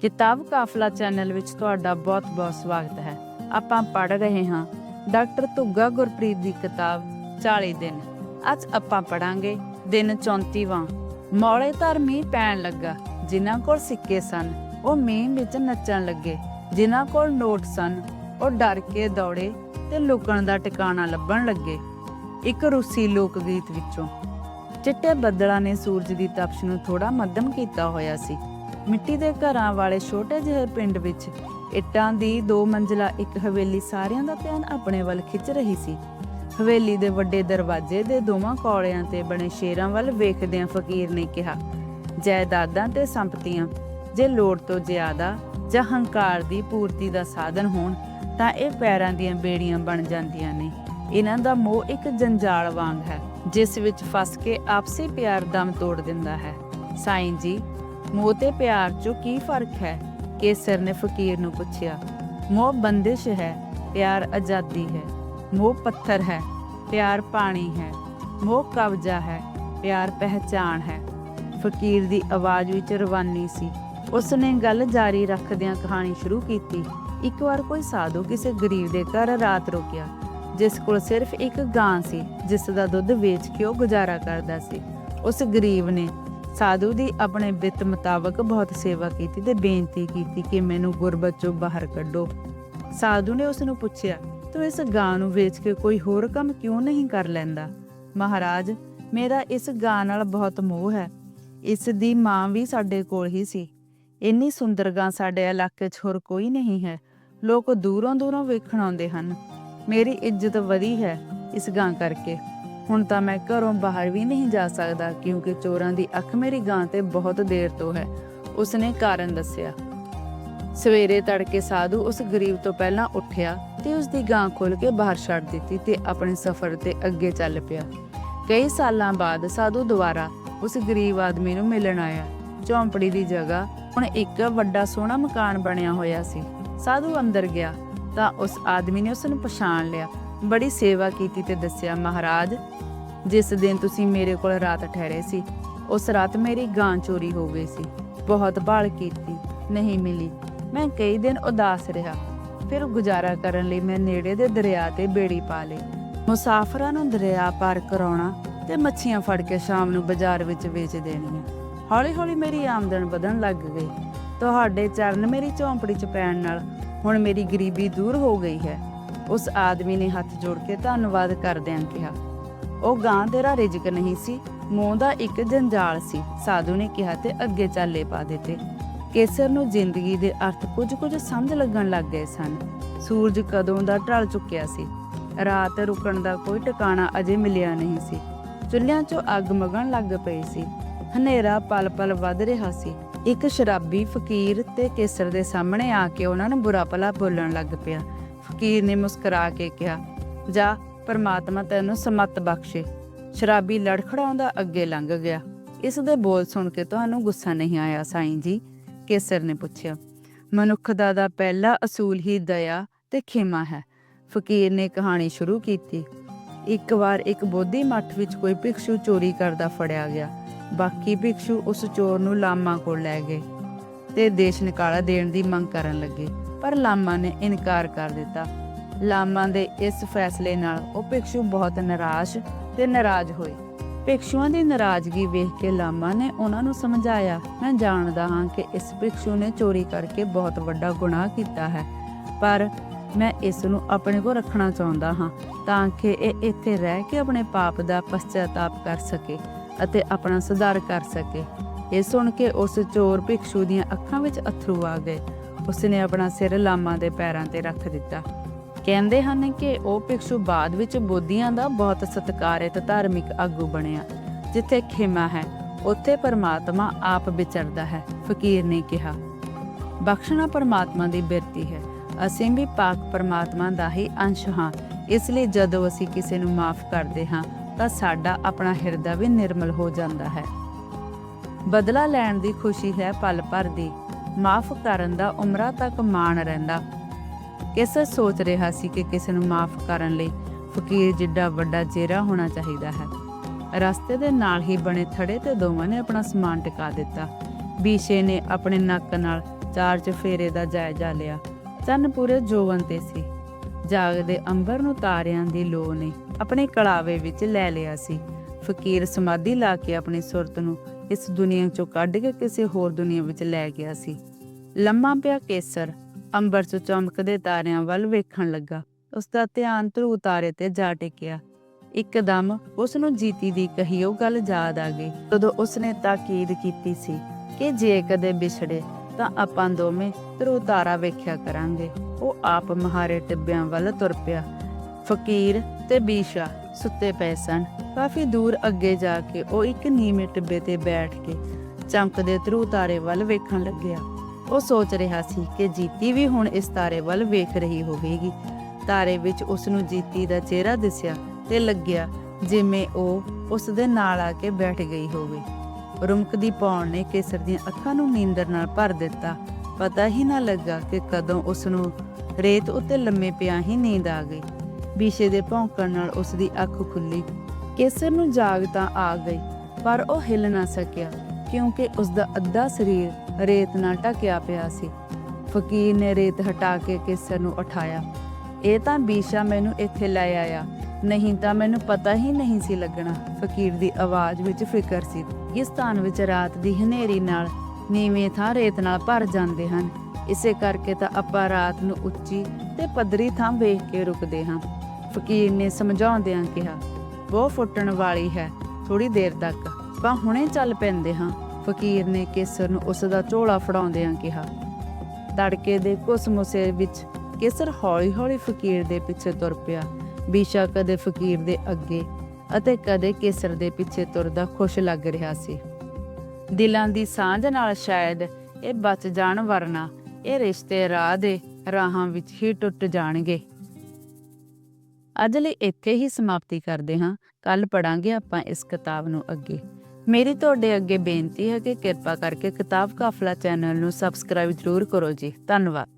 ਕਿਤਾਬ ਕਾਫਲਾ ਚੈਨਲ ਵਿੱਚ ਤੁਹਾਡਾ ਬਹੁਤ-ਬਹੁਤ ਸਵਾਗਤ ਹੈ। ਆਪਾਂ ਪੜ੍ਹ ਰਹੇ ਹਾਂ ਡਾਕਟਰ ਧੁੱਗਾ ਗੁਰਪ੍ਰੀਤ ਦੀ ਕਿਤਾਬ 40 ਦਿਨ। ਅੱਜ ਆਪਾਂ ਪੜਾਂਗੇ ਦਿਨ 34ਵਾਂ ਮੌਲੇ ਧਰ ਮੀਂਹ ਪੈਣ ਲੱਗਾ। ਜਿਨ੍ਹਾਂ ਕੋਲ ਸਿੱਕੇ ਸਨ, ਉਹ ਮੀਂਹ ਵਿੱਚ ਨੱਚਣ ਲੱਗੇ। ਜਿਨ੍ਹਾਂ ਕੋਲ ਨੋਟ ਸਨ, ਉਹ ਡਰ ਕੇ ਦੌੜੇ ਤੇ ਲੁਕਣ ਦਾ ਟਿਕਾਣਾ ਲੱਭਣ ਲੱਗੇ। ਇੱਕ ਰੂਸੀ ਲੋਕ ਗੀਤ ਵਿੱਚੋਂ। ਚਿੱਟੇ ਬੱਦਲਾਂ ਨੇ ਸੂਰਜ ਦੀ ਤਪਸ਼ ਨੂੰ ਥੋੜਾ ਮੱਧਮ ਕੀਤਾ ਹੋਇਆ ਸੀ। ਮਿੱਟੀ ਦੇ ਘਰਾਂ ਵਾਲੇ ਛੋਟੇ ਜਿਹੇ ਪਿੰਡ ਵਿੱਚ ਇੱਟਾਂ ਦੀ ਦੋ ਮੰਜ਼ਲਾ ਇੱਕ ਹਵੇਲੀ ਸਾਰਿਆਂ ਦਾ ਧਿਆਨ ਆਪਣੇ ਵੱਲ ਖਿੱਚ ਰਹੀ ਸੀ। ਹਵੇਲੀ ਦੇ ਵੱਡੇ ਦਰਵਾਜ਼ੇ ਦੇ ਦੋਵਾਂ ਕੌੜਿਆਂ ਤੇ ਬਣੇ ਸ਼ੇਰਾਂ ਵੱਲ ਵੇਖਦਿਆਂ ਫਕੀਰ ਨੇ ਕਿਹਾ, ਜਾਇਦਾਦਾਂ ਤੇ ਸੰਪਤੀਆਂ, ਜੇ ਲੋੜ ਤੋਂ ਜ਼ਿਆਦਾ ਜਾਂ ਹੰਕਾਰ ਦੀ ਪੂਰਤੀ ਦਾ ਸਾਧਨ ਹੋਣ, ਤਾਂ ਇਹ ਪੈਰਾਂ ਦੀਆਂ ਬੇੜੀਆਂ ਬਣ ਜਾਂਦੀਆਂ ਨੇ। ਇਹਨਾਂ ਦਾ ਮੋਹ ਇੱਕ ਜੰਜਾਲ ਵਾਂਗ ਹੈ, ਜਿਸ ਵਿੱਚ ਫਸ ਕੇ ਆਪਸੀ ਪਿਆਰ ਦਮ ਤੋੜ ਦਿੰਦਾ ਹੈ। ਸਾਈਂ ਜੀ ਮੋਹ ਤੇ ਪਿਆਰ 'ਚ ਕੀ ਫ਼ਰਕ ਹੈ? ਕੇਸਰ ਨੇ ਫਕੀਰ ਨੂੰ ਪੁੱਛਿਆ, ਮੋਹ ਬੰਦਿਸ਼ ਹੈ, ਪਿਆਰ ਆਜ਼ਾਦੀ ਹੈ। ਮੋਹ ਪੱਥਰ ਹੈ, ਪਿਆਰ ਪਾਣੀ ਹੈ। ਮੋਹ ਕਬਜ਼ਾ ਹੈ, ਪਿਆਰ ਪਹਿਚਾਨ ਹੈ। ਫਕੀਰ ਦੀ ਆਵਾਜ਼ ਵਿੱਚ ਰਵਾਨੀ ਸੀ। ਉਸ ਨੇ ਗੱਲ ਜਾਰੀ ਰੱਖਦਿਆਂ ਕਹਾਣੀ ਸ਼ੁਰੂ ਕੀਤੀ। ਇੱਕ ਵਾਰ ਕੋਈ ਸਾਧੂ ਕਿਸੇ ਗਰੀਬ ਦੇ ਘਰ ਰਾਤ ਰੁਕਿਆ, ਜਿਸ ਕੋਲ ਸਿਰਫ ਇੱਕ ਗਾਂ ਸੀ, ਜਿਸ ਦਾ ਦੁੱਧ ਵੇਚ ਕੇ ਉਹ ਗੁਜ਼ਾਰਾ ਕਰਦਾ ਸੀ। ਉਸ ਗਰੀਬ ਨੇ ਸਾਧੂ ਦੀ ਆਪਣੇ ਵਿੱਤ ਮੁਤਾਬਕ ਬਹੁਤ ਸੇਵਾ ਕੀਤੀ ਤੇ ਬੇਨਤੀ ਕੀਤੀ ਕਿ ਮੈਨੂੰ ਗੁਰਬਤ ਚੋਂ ਬਾਹਰ ਕੱਢੋ। ਸਾਧੂ ਨੇ ਉਸ ਨੂੰ ਪੁੱਛਿਆ, ਤੂੰ ਇਸ ਗਾਂ ਨੂੰ ਵੇਚ ਕੇ ਕੋਈ ਹੋਰ ਕੰਮ ਕਿਉਂ ਨਹੀਂ ਕਰ ਲੈਂਦਾ? ਮਹਾਰਾਜ, ਮੇਰਾ ਇਸ ਗਾਂ ਨਾਲ ਬਹੁਤ ਮੋਹ ਹੈ। ਇਸ ਦੀ ਮਾਂ ਵੀ ਸਾਡੇ ਕੋਲ ਹੀ ਸੀ। ਇੰਨੀ ਸੁੰਦਰ ਗਾਂ ਸਾਡੇ ਇਲਾਕੇ 'ਚ ਹੋਰ ਕੋਈ ਨਹੀਂ ਹੈ। ਲੋਕ ਦੂਰੋਂ ਦੂਰੋਂ ਵੇਖਣ ਆਉਂਦੇ ਹਨ। ਮੇਰੀ ਇੱਜ਼ਤ ਵਧੀ ਹੈ ਇਸ ਗਾਂ ਕਰਕੇ। ਹੁਣ ਤਾਂ ਮੈਂ ਘਰੋਂ ਬਾਹਰ ਵੀ ਨਹੀਂ ਜਾ ਸਕਦਾ ਕਿਉਂਕਿ ਚੋਰਾਂ ਦੀ ਅੱਖ ਮੇਰੀ ਗਾਂ ਤੇ ਬਹੁਤ ਦੇਰ ਤੋਂ ਹੈ, ਉਸਨੇ ਕਾਰਨ ਦੱਸਿਆ। ਸਵੇਰੇ ਤੜਕੇ ਸਾਧੂ ਉਸ ਗਰੀਬ ਤੋਂ ਪਹਿਲਾਂ ਉੱਠਿਆ ਤੇ ਉਸ ਦੀ ਗਾਂ ਖੋਲ ਕੇ ਬਾਹਰ ਛੱਡ ਦਿੱਤੀ ਤੇ ਆਪਣੇ ਸਫ਼ਰ ਤੇ ਅੱਗੇ ਚੱਲ ਪਿਆ। ਕਈ ਸਾਲਾਂ ਬਾਅਦ ਸਾਧੂ ਦੁਬਾਰਾ ਉਸ ਗਰੀਬ ਆਦਮੀ ਨੂੰ ਮਿਲਣ ਆਇਆ। ਝੌਂਪੜੀ ਦੀ ਜਗ੍ਹਾ ਹੁਣ ਇੱਕ ਵੱਡਾ ਸੋਹਣਾ ਮਕਾਨ ਬਣਿਆ ਹੋਇਆ ਸੀ। ਸਾਧੂ ਅੰਦਰ ਗਿਆ ਤਾਂ ਉਸ ਆਦਮੀ ਨੇ ਉਸ ਨੂੰ ਪਛਾਣ ਲਿਆ। ਬੜੀ ਸੇਵਾ ਕੀਤੀ ਤੇ ਦੱਸਿਆ, ਮਹਾਰਾਜ ਜਿਸ ਦਿਨ ਤੁਸੀਂ ਮੇਰੇ ਕੋਲ ਰਾਤ ਠਹਿਰੇ ਸੀ, ਉਸ ਰਾਤ ਮੇਰੀ ਗਾਂ ਚੋਰੀ ਹੋ ਗਈ ਸੀ। ਬਹੁਤ ਭਾਲ ਕੀਤੀ, ਨਹੀਂ ਮਿਲੀ। ਮੈਂ ਕਈ ਦਿਨ ਉਦਾਸ ਰਿਹਾ। ਫਿਰ ਗੁਜ਼ਾਰਾ ਕਰਨ ਲਈ ਮੈਂ ਨੇੜੇ ਦੇ ਦਰਿਆ ਤੇ ਬੇੜੀ ਪਾ ਲਈ। ਮੁਸਾਫਰਾਂ ਨੂੰ ਦਰਿਆ ਪਾਰ ਕਰਾਉਣਾ ਤੇ ਮੱਛੀਆਂ ਫੜ ਕੇ ਸ਼ਾਮ ਨੂੰ ਬਾਜ਼ਾਰ ਵਿੱਚ ਵੇਚ ਦੇਣੀਆਂ। ਹੌਲੀ-ਹੌਲੀ ਮੇਰੀ ਆਮਦਨ ਵਧਣ ਲੱਗ ਗਈ। ਤੁਹਾਡੇ ਚਰਨ ਮੇਰੀ ਝੌਂਪੜੀ 'ਚ ਪੈਣ ਨਾਲ ਹੁਣ ਮੇਰੀ ਗਰੀਬੀ ਦੂਰ ਹੋ ਗਈ ਹੈ। ਉਸ ਆਦਮੀ ਨੇ ਹੱਥ ਜੋੜ ਕੇ ਧੰਨਵਾਦ ਕਰਦਿਆਂ ਕਿਹਾ ਉਹ ਗਾਂ ਤੇਰਾ ਰਿਜਕ ਨਹੀਂ ਸੀ, ਮੋਹ ਦਾ ਇੱਕ ਜੰਜਾਲ ਸੀ। ਸਾਧੂ ਨੇ ਕਿਹਾ ਤੇ ਅੱਗੇ ਚਾਲੇ ਪਾ ਦਿੱਤੇ। ਕੇਸਰ ਨੂੰ ਜ਼ਿੰਦਗੀ ਦੇ ਅਰਥ ਕੁਝ ਕੁਝ ਸਮਝ ਲੱਗਣ ਲੱਗ ਗਏ ਸਨ। ਸੂਰਜ ਕਦੋਂ ਦਾ ਢਲ ਚੁੱਕਿਆ ਸੀ। ਰਾਤ ਰੁਕਣ ਦਾ ਕੋਈ ਟਿਕਾਣਾ ਅਜੇ ਮਿਲਿਆ ਨਹੀਂ ਸੀ। ਚੁੱਲ੍ਹਿਆਂ 'ਚੋਂ ਅੱਗ ਮਗਣ ਲੱਗ ਪਈ ਸੀ। ਹਨੇਰਾ ਪਲ-ਪਲ ਵੱਧ ਰਿਹਾ ਸੀ। ਇੱਕ ਸ਼ਰਾਬੀ ਫਕੀਰ ਤੇ ਕੇਸਰ ਦੇ ਸਾਹਮਣੇ ਆ ਕੇ ਉਹਨਾਂ ਨੂੰ ਬੁਰਾ ਭਲਾ ਬੋਲਣ ਲੱਗ ਪਿਆ। ਫਕੀਰ ਨੇ ਮੁਸਕਰਾ ਕੇ ਕਿਹਾ, ਜਾ ਪਰਮਾਤਮਾ ਤੈਨੂੰ ਸਮਤ ਬਖਸ਼ੇ। ਸ਼ਰਾਬੀ ਲੜਖੜਾਉਂਦਾ ਅੱਗੇ ਲੰਘ ਗਿਆ। ਇਸ ਦੇ ਬੋਲ ਸੁਣ ਕੇ ਤੁਹਾਨੂੰ ਗੁੱਸਾ ਨਹੀਂ ਆਇਆ ਸਾਈਂ ਜੀ? ਕੇਸਰ ਨੇ ਪੁੱਛਿਆ। ਮਨੁੱਖ ਦਾ ਦਾ ਪਹਿਲਾ ਅਸੂਲ ਹੀ ਦਇਆ ਤੇ ਖਿਮਾ ਹੈ। ਫਕੀਰ ਨੇ ਕਹਾਣੀ ਸ਼ੁਰੂ ਕੀਤੀ। ਇੱਕ ਵਾਰ ਇੱਕ ਬੋਧੀ ਮੱਠ ਵਿੱਚ ਕੋਈ ਭਿਕਸ਼ੂ ਚੋਰੀ ਕਰਦਾ ਫੜਿਆ ਗਿਆ। ਬਾਕੀ ਭਿਕਸ਼ੂ ਉਸ ਚੋਰ ਨੂੰ ਲਾਮਾ ਕੋਲ ਲੈ ਗਏ ਤੇ ਦੇਸ਼ ਨਿਕਾਲਾ ਦੇਣ ਦੀ ਮੰਗ ਕਰਨ ਲੱਗੇ। ਪਰ ਲਾਮਾ ਨੇ ਇਨਕਾਰ ਕਰ ਦਿੱਤਾ। ਲਾਮਾ ਦੇ ਇਸ ਫੈਸਲੇ ਨਾਲ ਉਹ ਭਿਕਸ਼ੂ ਬਹੁਤ ਨਿਰਾਸ਼ ਤੇ ਨਾਰਾਜ਼ ਹੋਏ। ਭਿਕਸ਼ੂਆਂ ਦੀ ਨਾਰਾਜ਼ਗੀ ਵੇਖ ਕੇ ਲਾਮਾ ਨੇ ਉਹਨਾਂ ਨੂੰ ਸਮਝਾਇਆ, ਮੈਂ ਜਾਣਦਾ ਹਾਂ ਕਿ ਇਸ ਭਿਕਸ਼ੂ ਨੇ ਚੋਰੀ ਕਰਕੇ ਬਹੁਤ ਵੱਡਾ ਗੁਨਾਹ ਕੀਤਾ ਹੈ, ਪਰ ਮੈਂ ਇਸ ਨੂੰ ਆਪਣੇ ਕੋਲ ਰੱਖਣਾ ਚਾਹੁੰਦਾ ਹਾਂ ਤਾਂ ਕਿ ਇਹ ਇੱਥੇ ਰਹਿ ਕੇ ਆਪਣੇ ਪਾਪ ਦਾ ਪਛਤਾਤਾਪ ਕਰ ਸਕੇ ਅਤੇ ਆਪਣਾ ਸੁਧਾਰ ਕਰ ਸਕੇ। ਇਹ ਸੁਣ ਕੇ ਉਸ ਚੋਰ ਭਿਕਸ਼ੂ ਦੀਆਂ ਅੱਖਾਂ ਵਿੱਚ ਅਥਰੂ ਆ ਗਏ। ਉਸਨੇ ਆਪਣਾ ਸਿਰ ਲਾਮਾ ਦੇ ਪੈਰਾਂ ਤੇ ਰੱਖ ਦਿੱਤਾ। ਕਹਿੰਦੇ ਹਨ ਕਿ ਉਹ ਭਿਕਸ਼ੂ ਬਾਅਦ ਵਿੱਚ ਬੋਧੀਆਂ ਦਾ ਬਹੁਤ ਸਤਿਕਾਰਿਤ ਧਾਰਮਿਕ ਆਗੂ ਬਣਿਆ। ਜਿੱਥੇ ਖਿਮਾ ਹੈ, ਉੱਥੇ ਪਰਮਾਤਮਾ ਆਪ ਵਿਚਰਦਾ ਹੈ, ਫਕੀਰ ਨੇ ਕਿਹਾ। ਬਖਸ਼ਣਾ ਪਰਮਾਤਮਾ ਦੀ ਬਿਰਤੀ ਹੈ। ਅਸੀਂ ਵੀ ਪਾਕ ਪਰਮਾਤਮਾ ਦਾ ਹੀ ਅੰਸ਼ ਹਾਂ। ਇਸ ਲਈ ਜਦੋਂ ਅਸੀਂ ਕਿਸੇ ਨੂੰ ਮਾਫ ਕਰਦੇ ਹਾਂ, ਤਾਂ ਸਾਡਾ ਆਪਣਾ ਹਿਰਦਾ ਵੀ ਨਿਰਮਲ ਹੋ ਜਾਂਦਾ ਹੈ। ਬਦਲਾ ਲੈਣ ਦੀ ਖੁਸ਼ੀ ਹੈ ਪਲ ਭਰ ਦੀ। ਮਾਫ ਕਰਨ ਦਾ ਉਮਰਾਂ ਤੱਕ ਮਾਣ ਰਹਿੰਦਾ। ਕੇਸਰ ਸੋਚ ਰਿਹਾ ਸੀ ਕਿ ਕਿਸੇ ਨੂੰ ਮਾਫ ਕਰਨ ਲਈ ਫਕੀਰ ਜਿੱਡਾ ਵੱਡਾ ਚਿਹਰਾ ਹੋਣਾ ਚਾਹੀਦਾ ਹੈ। ਰਸਤੇ ਦੇ ਨਾਲ ਹੀ ਬਣੇ ਥੜੇ ਤੇ ਦੋਵਾਂ ਨੇ ਆਪਣਾ ਸਮਾਨ ਟਿਕਾ ਦਿੱਤਾ। ਬੀਸ਼ੇ ਨੇ ਆਪਣੇ ਨੱਕ ਨਾਲ ਚਾਰ ਚਫੇਰੇ ਦਾ ਜਾਇਜ਼ਾ ਲਿਆ। ਚੰਨ ਪੂਰੇ ਜੋਵਨ ਤੇ ਸੀ। ਜਾਗਦੇ ਅੰਬਰ ਨੂੰ ਤਾਰਿਆਂ ਦੀ ਲੋ ਨੇ ਆਪਣੇ ਕਲਾਵੇ ਵਿੱਚ ਲੈ ਲਿਆ ਸੀ। ਫਕੀਰ ਸਮਾਧੀ ਲਾ ਕੇ ਆਪਣੀ ਸੁਰਤ ਨੂੰ ਇਸ ਦੁਨੀਆ ਚੋਂ ਕੱਢ ਕੇ ਕਿਸੇ ਹੋਰ ਦੁਨੀਆ ਵਿੱਚ ਲੈ ਗਿਆ ਸੀ। ਲੰਮਾ ਪਿਆ ਕੇਸਰ। ਅੰਬਰ 'ਚ ਚਮਕਦੇ ਤਾਰਿਆਂ ਵੱਲ ਵੇਖਣ ਲੱਗਾ। ਉਸ ਦਾ ਧਿਆਨ ਧਰੂ ਤਾਰੇ ਤੇ ਜਾ ਟਿਕਿਆ। ਇੱਕਦਮ ਉਸ ਨੂੰ ਜੀਤੀ ਦੀ ਕਹੀ ਉਹ ਗੱਲ ਯਾਦ ਆ ਗਈ। ਜਦੋਂ ਉਸਨੇ ਤਾਕੀਦ ਕੀਤੀ ਸੀ ਕਿ ਜੇ ਕਦੇ ਵਿਛੜੇ ਤਾਂ ਆਪਾਂ ਦੋਵੇਂ ਧਰੂ ਤਾਰਾ ਵੇਖਿਆ ਕਰਾਂਗੇ। ਉਹ ਆਪ ਮਹਾਰੇ ਟਿੱਬਿਆਂ ਵੱਲ ਤੁਰ ਪਿਆ। ਫਕੀਰ ਤੇ ਬੀਸ਼ਾ ਸੁੱਤੇ ਪਏ ਸਨ। ਕਾਫੀ ਦੂਰ ਅੱਗੇ ਜਾ ਕੇ ਉਹ ਇੱਕ ਨੀਵੇਂ ਟਿੱਬੇ ਤੇ ਬੈਠ ਕੇ ਚਮਕਦੇ ਧਰੂ ਤਾਰੇ ਵੱਲ ਵੇਖਣ ਲੱਗਿਆ। ਉਹ ਸੋਚ ਰਿਹਾ ਸੀ ਕਿ ਜੀਤੀ ਵੀ ਹੁਣ ਇਸ ਤਾਰੇ ਵੱਲ ਵੇਖ ਰਹੀ ਹੋਵੇਗੀ। ਤਾਰੇ ਵਿੱਚ ਉਸ ਨੂੰ ਜੀਤੀ ਦਾ ਚਿਹਰਾ ਦਿਸਿਆ ਤੇ ਲੱਗਿਆ ਜਿਵੇਂ ਉਹ ਉਸ ਦੇ ਨਾਲ ਆ ਕੇ ਬੈਠ ਗਈ ਹੋਵੇ। ਰੁਮਕਦੀ ਪੌਣ ਨੇ ਕੇਸਰ ਦੀਆਂ ਅੱਖਾਂ ਨੂੰ ਨੀਂਦਰ ਨਾਲ ਭਰ ਦਿੱਤਾ। ਪਤਾ ਹੀ ਨਾ ਲੱਗਾ ਕਿ ਕਦੋਂ ਉਸ ਨੂੰ ਰੇਤ ਉੱਤੇ ਲੰਮੇ ਪਿਆ ਹੀ ਨੀਂਦ ਆ ਗਈ। ਬੀਸ਼ੇ ਦੇ ਭੌਂਕਣ ਨਾਲ ਉਸ ਦੀ ਅੱਖ ਖੁੱਲੀ। ਕੇਸਰ ਨੂੰ ਜਾਗ ਤਾਂ ਆ ਗਈ, ਪਰ ਉਹ ਹਿੱਲ ਨਾ ਸਕਿਆ। ਕਿਉਂਕਿ ਉਸ ਦਾ ਅੱਧਾ ਸਰੀਰ ਰੇਤ ਨਾਲ ਢਕਿਆ ਪਿਆ ਸੀ। ਫਕੀਰ ਨੇ ਰੇਤ ਹਟਾ ਕੇ ਕੇਸਰ ਨੂੰ ਉਠਾਇਆ। ਇਹ ਤਾਂ ਬੀਸ਼ਾ ਮੈਨੂੰ ਇੱਥੇ ਲੈ ਆਇਆ। ਨਹੀਂ ਤਾਂ ਮੈਨੂੰ ਪਤਾ ਹੀ ਨਹੀਂ ਸੀ ਲੱਗਣਾ, ਫਕੀਰ ਦੀ ਆਵਾਜ਼ ਵਿੱਚ ਫਿਕਰ ਸੀ। ਇਸ ਸਥਾਨ ਵਿੱਚ ਰਾਤ ਦੀ ਹਨੇਰੀ ਨਾਲ ਨੀਵੇਂ ਥਾਂ ਰੇਤ ਨਾਲ ਭਰ ਜਾਂਦੇ ਹਨ, ਇਸੇ ਕਰਕੇ ਤਾਂ ਆਪਾਂ ਰਾਤ ਨੂੰ ਉੱਚੀ ਤੇ ਪੱਧਰੀ ਥਾਂ ਵੇਖ ਕੇ ਰੁਕਦੇ ਹਾਂ। ਫਕੀਰ ਨੇ ਸਮਝਾਉਂਦਿਆਂ ਕਿਹਾ ਉਹ ਫੁੱਟਣ ਵਾਲੀ ਹੈ ਥੋੜੀ ਦੇਰ ਤੱਕ। ਆਪਾਂ ਹੁਣੇ ਚੱਲ ਪੈਂਦੇ ਹਾਂ। ਫਕੀਰ ਨੇ ਕੇਸਰ ਨੂੰ ਉਸ ਦਾ ਝੋਲਾ ਫੜਾਉਂਦਿਆਂ ਕਿਹਾ ਤੜਕੇ ਦੇ ਕੁਸਮੁਸੇ ਵਿੱਚ ਕੇਸਰ ਹੌਲੀ-ਹੌਲੀ ਫਕੀਰ ਦੇ ਪਿੱਛੇ ਤੁਰ ਪਿਆ। ਬੀਸ਼ਾ ਕਦੇ ਫਕੀਰ ਦੇ ਅੱਗੇ ਅਤੇ ਕਦੇ ਕੇਸਰ ਦੇ ਪਿੱਛੇ ਤੁਰਦਾ ਖੁਸ਼ ਲੱਗ ਰਿਹਾ ਸੀ। ਦਿਲਾਂ ਦੀ ਸਾਂਝ ਨਾਲ ਸ਼ਾਇਦ ਇਹ ਬਚ ਜਾਣ ਵਰਨਾ ਇਹ ਰਿਸ਼ਤੇ ਰਾਹ ਦੇ ਰਾਹਾਂ ਵਿੱਚ ਹੀ ਟੁੱਟ ਜਾਣਗੇ। ਅੱਜ ਲਈ ਇੱਥੇ ਹੀ ਸਮਾਪਤੀ ਕਰਦੇ ਹਾਂ। ਕੱਲ ਪੜਾਂਗੇ ਆਪਾਂ ਇਸ ਕਿਤਾਬ ਨੂੰ ਅੱਗੇ। ਮੇਰੀ ਤੁਹਾਡੇ ਅੱਗੇ ਬੇਨਤੀ ਹੈ ਕਿ ਕਿਰਪਾ ਕਰਕੇ ਕਿਤਾਬ ਕਾਫਲਾ ਚੈਨਲ ਨੂੰ ਸਬਸਕ੍ਰਾਈਬ ਜ਼ਰੂਰ ਕਰੋ ਜੀ। ਧੰਨਵਾਦ।